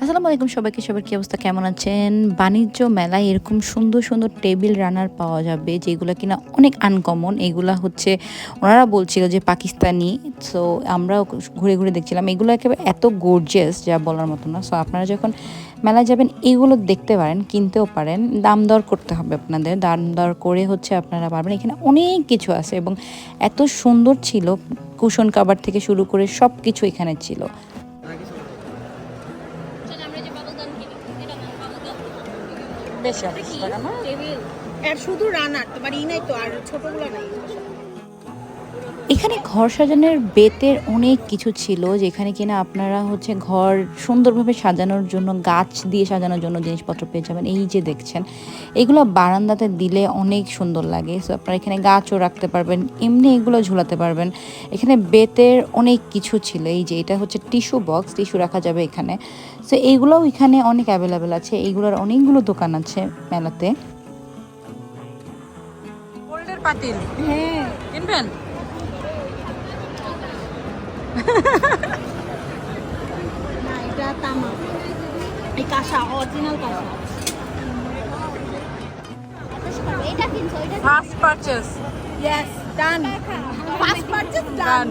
আসসালামু আলাইকুম সবাইকে, সবার কি অবস্থা? কেমন আছেন? বাণিজ্য মেলায় এরকম সুন্দর সুন্দর টেবিল রানার পাওয়া যাবে, যেগুলো কিনা অনেক আনকমন এগুলা হচ্ছে ওনারা বলছিল যে পাকিস্তানি সো আমরা ঘুরে ঘুরে দেখছিলাম। এগুলো একেবারে এত গর্জিয়াস যা বলার মতো না। সো আপনারা যখন মেলায় যাবেন, এগুলো দেখতে পারেন, কিনতেও পারেন। দাম দর করতে হবে আপনাদের। দাম দর করে হচ্ছে আপনারা পারবেন। এখানে অনেক কিছু আছে এবং এত সুন্দর ছিল। কুশন কাবার থেকে শুরু করে সব কিছু এখানে ছিল। বেশি আর শুধু রানার তোমার ই নাই তো আর ছোটগুলো নাই। এখানে ঘর সাজানোর বেতের অনেক কিছু ছিল যেখানে কিনা আপনারা হচ্ছে ঘর সুন্দরভাবে সাজানোর জন্য গাছ দিয়ে সাজানোর জন্য জিনিসপত্র পেয়ে যাবেন। এই যে দেখছেন এগুলো বারান্দাতে দিলে অনেক সুন্দর লাগে। সো আপনারা এখানে গাছও রাখতে পারবেন এমনি এগুলো ঝুলাতে পারবেন। এখানে বেতের অনেক কিছু ছিল। এই যে এটা হচ্ছে টিস্যু বক্স টিস্যু রাখা যাবে এখানে। সো এইগুলোও এখানে অনেক অ্যাভেলেবেল আছে। এইগুলোর অনেকগুলো দোকান আছে মেলাতে। পাতিল। হ্যাঁ। কিনবেন? না এটা তামা এই কাঁসা অরিজিনাল কাঁসা এটা কিনছো এটা first purchase yes done first purchase done done